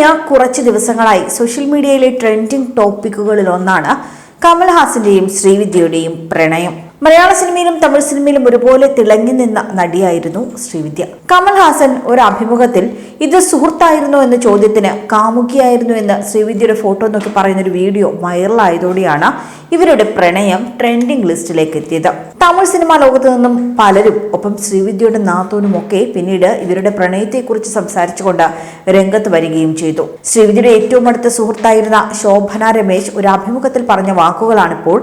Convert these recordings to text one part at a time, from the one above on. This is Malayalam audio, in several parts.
കഴിഞ്ഞ കുറച്ച് ദിവസങ്ങളായി സോഷ്യൽ മീഡിയയിലെ ട്രെൻഡിംഗ് ടോപ്പിക്കുകളിൽ ഒന്നാണ് കമൽഹാസന്റെയും ശ്രീവിദ്യയുടെയും പ്രണയം. മലയാള സിനിമയിലും തമിഴ് സിനിമയിലും ഒരുപോലെ തിളങ്ങി നിന്ന നടിയായിരുന്നു ശ്രീവിദ്യ. കമൽഹാസൻ ഒരു അഭിമുഖത്തിൽ ഇത് സുഹൃത്തായിരുന്നോ എന്ന ചോദ്യത്തിന് കാമുകിയായിരുന്നു എന്ന് ശ്രീവിദ്യയുടെ ഫോട്ടോ നോക്കി പറയുന്ന ഒരു വീഡിയോ വൈറലായതോടെയാണ് ഇവരുടെ പ്രണയം ട്രെൻഡിംഗ് ലിസ്റ്റിലേക്ക് എത്തിയത്. തമിഴ് സിനിമാ ലോകത്ത് നിന്നും പലരും ഒപ്പം ശ്രീവിദ്യയുടെ നാത്തോനും ഒക്കെ പിന്നീട് ഇവരുടെ പ്രണയത്തെക്കുറിച്ച് സംസാരിച്ചുകൊണ്ട് രംഗത്ത് വരികയും ചെയ്തു. ശ്രീവിദ്യയുടെ ഏറ്റവും അടുത്ത സുഹൃത്തായിരുന്ന ശോഭന രമേശ് ഒരു അഭിമുഖത്തിൽ പറഞ്ഞ വാക്കുകളാണിപ്പോൾ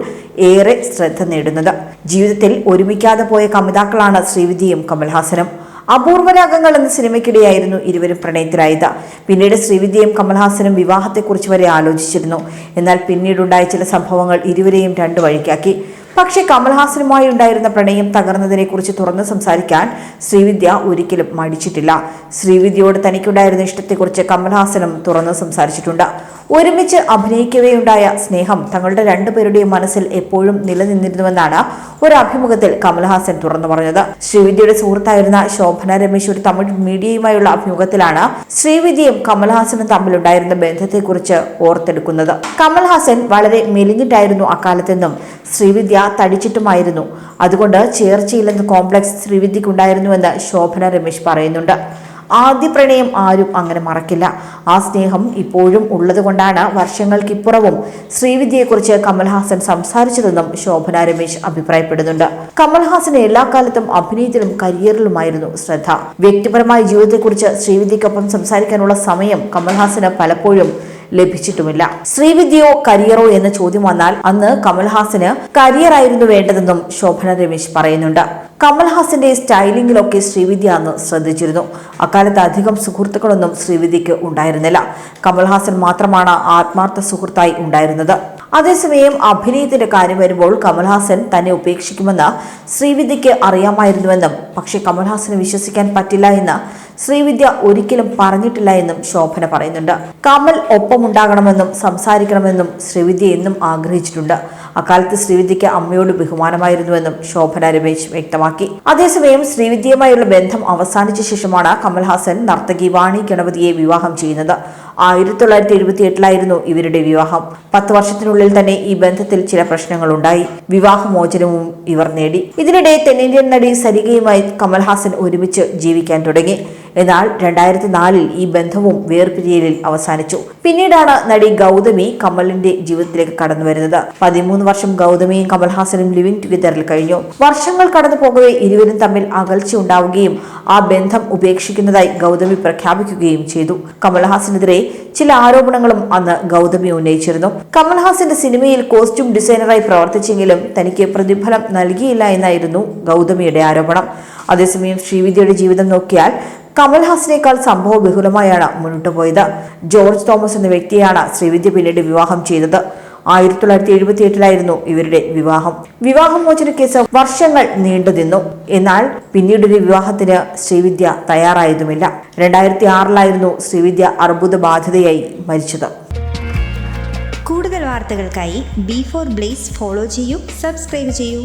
ഏറെ ശ്രദ്ധ നേടുന്നത്. ജീവിതത്തിൽ ഒരുമിക്കാതെ പോയ കമിതാക്കളാണ് ശ്രീവിദ്യയും കമൽഹാസനും. അപൂർവരാഗങ്ങൾ എന്ന സിനിമയ്ക്കിടെയായിരുന്നു ഇരുവരും പ്രണയത്തിലായത്. പിന്നീട് ശ്രീവിദ്യയും കമൽഹാസനും വിവാഹത്തെക്കുറിച്ച് വരെ ആലോചിച്ചിരുന്നു. എന്നാൽ പിന്നീടുണ്ടായ ചില സംഭവങ്ങൾ ഇരുവരെയും രണ്ടു വഴിക്കാക്കി. പക്ഷേ കമൽഹാസനുമായി ഉണ്ടായിരുന്ന പ്രണയം തകർന്നതിനെക്കുറിച്ച് തുറന്നു സംസാരിക്കാൻ ശ്രീവിദ്യ ഒരിക്കലും മടിച്ചിട്ടില്ല. ശ്രീവിദ്യയോട് തനിക്കുണ്ടായിരുന്ന ഇഷ്ടത്തെക്കുറിച്ച് കമൽഹാസനും തുറന്നു സംസാരിച്ചിട്ടുണ്ട്. ഒരുമിച്ച് അഭിനയിക്കവെയുണ്ടായ സ്നേഹം തങ്ങളുടെ രണ്ടുപേരുടെയും മനസ്സിൽ എപ്പോഴും നിലനിന്നിരുന്നുവെന്നാണ് ഒരു അഭിമുഖത്തിൽ കമൽഹാസൻ തുറന്നു പറഞ്ഞത്. ശ്രീവിദ്യയുടെ സുഹൃത്തായിരുന്ന ശോഭന രമേശ് ഒരു തമിഴ് മീഡിയയുമായുള്ള അഭിമുഖത്തിലാണ് ശ്രീവിദ്യയും കമൽഹാസനും തമ്മിലുണ്ടായിരുന്ന ബന്ധത്തെക്കുറിച്ച് ഓർത്തെടുക്കുന്നത്. കമൽഹാസൻ വളരെ മെലിഞ്ഞിട്ടായിരുന്നു അക്കാലത്തെന്നും ശ്രീവിദ്യ തടിച്ചിട്ടുമായിരുന്നു. അതുകൊണ്ട് ചേർച്ചയില്ലെന്ന കോംപ്ലക്സ് ശ്രീവിദ്യക്കുണ്ടായിരുന്നുവെന്ന് ശോഭന രമേശ് പറയുന്നുണ്ട്. ആദ്യ പ്രണയം ആരും അങ്ങനെ മറക്കില്ല. ആ സ്നേഹം ഇപ്പോഴും ഉള്ളതുകൊണ്ടാണ് വർഷങ്ങൾക്കിപ്പുറവും ശ്രീവിദ്യയെക്കുറിച്ച് കമൽഹാസൻ സംസാരിച്ചതെന്നും ശോഭന രമേശ് അഭിപ്രായപ്പെടുന്നുണ്ട്. കമൽഹാസന് എല്ലാ കാലത്തും അഭിനയത്തിലും കരിയറിലുമായിരുന്നു ശ്രദ്ധ. വ്യക്തിപരമായ ജീവിതത്തെക്കുറിച്ച് ശ്രീവിദ്യക്കൊപ്പം സംസാരിക്കാനുള്ള സമയം കമൽഹാസന് പലപ്പോഴും ലഭിച്ചിട്ടുമില്ല. ശ്രീവിദ്യയോ കരിയറോ എന്ന ചോദ്യം വന്നാൽ അന്ന് കമൽഹാസന് കരിയർ ആയിരുന്നു വേണ്ടതെന്നും ശോഭന രമേശ് പറയുന്നുണ്ട്. കമൽഹാസന്റെ സ്റ്റൈലിംഗിലൊക്കെ ശ്രീവിദ്യ അന്ന് ശ്രദ്ധിച്ചിരുന്നു. അക്കാലത്ത് അധികം സുഹൃത്തുക്കളൊന്നും ശ്രീവിദ്യയ്ക്ക് ഉണ്ടായിരുന്നില്ല. കമൽഹാസൻ മാത്രമാണ് ആത്മാർത്ഥ സുഹൃത്തായി ഉണ്ടായിരുന്നത്. അതേസമയം അഭിനയത്തിന്റെ കാര്യം വരുമ്പോൾ കമൽഹാസൻ തന്നെ ഉപേക്ഷിക്കുമെന്ന് ശ്രീവിദ്യയ്ക്ക് അറിയാമായിരുന്നുവെന്നും പക്ഷേ കമൽഹാസന് വിശ്വസിക്കാൻ പറ്റില്ല എന്ന് ശ്രീവിദ്യ ഒരിക്കലും പറഞ്ഞിട്ടില്ല എന്നും ശോഭന പറയുന്നുണ്ട്. കമൽ ഒപ്പമുണ്ടാകണമെന്നും സംസാരിക്കണമെന്നും ശ്രീവിദ്യ എന്നും ആഗ്രഹിച്ചിട്ടുണ്ട്. അക്കാലത്ത് ശ്രീവിദ്യയ്ക്ക് അമ്മയോട് ബഹുമാനമായിരുന്നുവെന്നും ശോഭന രമേശ് വ്യക്തമാക്കി. അതേസമയം ശ്രീവിദ്യയുമായുള്ള ബന്ധം അവസാനിച്ച ശേഷമാണ് കമൽഹാസൻ നർത്തകി വാണി ഗണപതിയെ വിവാഹം ചെയ്യുന്നത്. ആയിരത്തി തൊള്ളായിരത്തി എഴുപത്തി എട്ടിലായിരുന്നു ഇവരുടെ വിവാഹം. പത്ത് വർഷത്തിനുള്ളിൽ തന്നെ ഈ ബന്ധത്തിൽ ചില പ്രശ്നങ്ങളുണ്ടായി. വിവാഹമോചനവും ഇവർ നേടി. ഇതിനിടെ തെന്നിന്ത്യൻ നടി സരികയുമായി കമൽഹാസൻ ഒരുമിച്ച് ജീവിക്കാൻ തുടങ്ങി. എന്നാൽ രണ്ടായിരത്തി നാലിൽ ഈ ബന്ധവും വേർപിരിയലിൽ അവസാനിച്ചു. പിന്നീടാണ് നടി ഗൗതമി കമലിന്റെ ജീവിതത്തിലേക്ക് കടന്നു വരുന്നത്. പതിമൂന്ന് വർഷം ഗൗതമിയും കമൽഹാസനും ലിവിംഗ് ടുഗദറിൽ കഴിഞ്ഞു. വർഷങ്ങൾ കടന്നു പോകവേ ഇരുവരും തമ്മിൽ അകൽച്ച ഉണ്ടാവുകയും ആ ബന്ധം ഉപേക്ഷിക്കുന്നതായി ഗൗതമി പ്രഖ്യാപിക്കുകയും ചെയ്തു. കമൽഹാസനെതിരെ ചില ആരോപണങ്ങളും അന്ന് ഗൗതമി ഉന്നയിച്ചിരുന്നു. കമൽഹാസന്റെ സിനിമയിൽ കോസ്റ്റ്യൂം ഡിസൈനറായി പ്രവർത്തിച്ചെങ്കിലും തനിക്ക് പ്രതിഫലം നൽകിയില്ല എന്നായിരുന്നു ഗൗതമിയുടെ ആരോപണം. അതേസമയം ശ്രീവിദ്യയുടെ ജീവിതം നോക്കിയാൽ കമൽഹാസിനേക്കാൾ സംഭവ ബഹുലമായാണ് മുന്നോട്ട് പോയത്. ജോർജ് തോമസ് എന്ന വ്യക്തിയാണ് ശ്രീവിദ്യ പിന്നീട് വിവാഹം ചെയ്തത്. ആയിരത്തി തൊള്ളായിരത്തി എഴുപത്തി എട്ടിലായിരുന്നു ഇവരുടെ വിവാഹം. വിവാഹമോചന കേസ് വർഷങ്ങൾ നീണ്ടു നിന്നു. എന്നാൽ പിന്നീടൊരു വിവാഹത്തിന് ശ്രീവിദ്യ തയ്യാറായതുമില്ല. രണ്ടായിരത്തി ആറിലായിരുന്നു ശ്രീവിദ്യ അർബുദ ബാധിതയായി മരിച്ചത്. കൂടുതൽ വാർത്തകൾക്കായി ബി ഫോർ ബ്ലേസ് ഫോളോ ചെയ്യൂ സബ്സ്ക്രൈബ് ചെയ്യൂ.